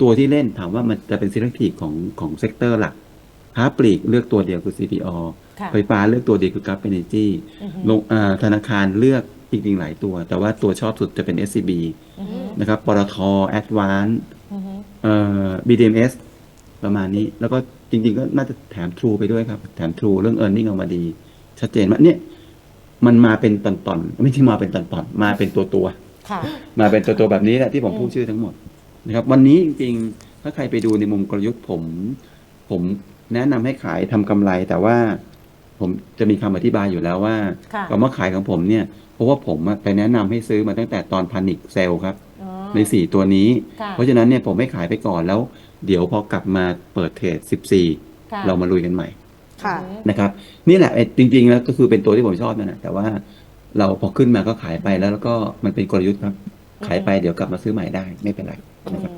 ตัวที่เล่นถามว่ามันจะเป็น selective ของของเซกเตอร์หลักค้าปลีกเลือกตัวเดียวคือ CPO ค่ะไฟฟ้าเลือกตัวเดียวคือ Gulf Energy อือฮึลงอ่าธนาคารเลือกจริงๆหลายตัว แต่ว่าตัวชอบสุดจะเป็น SCB อือฮึนะครับปตท Advance อือฮึเอ่อ BDMs ประมาณนี้ แล้วก็จริง ๆ ก็น่าจะแถม True ไปด้วยครับ แถม True เรื่อง e a r n i n g ออกมาดี ชัดเจนว่าเนี่ย มันมาเป็นตอนๆ ไม่ใช่มาเป็นตอนๆ มาเป็นตัวตัวค่ะๆมาเป็นตัวตัวๆแบบนี้แหละที่ผมอืมพูดชื่อทั้งหมด นะครับวันนี้จริงๆ ถ้าใครไปดูในมุมกลยุทธ์ผม ผมแนะนำให้ขายทำกำไร แต่ว่าผมจะมีคำอธิบายอยู่แล้วว่าค่ะคำว่าขายของผมเนี่ย เพราะว่าผมอะไปแนะนำให้ซื้อมาตั้งแต่ตอนพานิคเซลครับอ๋อในสี่ตัวนี้ค่ะเพราะฉะนั้นเนี่ยผมไม่ขายไปก่อนแล้ว เดี๋ยวพอกลับมาเปิดเทรดค่ะ14เรามาลุยกันใหม่ค่ะอือฮึนะครับนี่แหละไอ้จริง ๆ แล้วก็คือเป็นตัวที่ผมชอบนั่นแหละแต่ว่าเราพอขึ้นมาก็ขายไปแล้วแล้วก็มันเป็นกลยุทธ์ครับ ขายไปเดี๋ยวกลับมาซื้อใหม่ได้ไม่เป็นไรนะครับ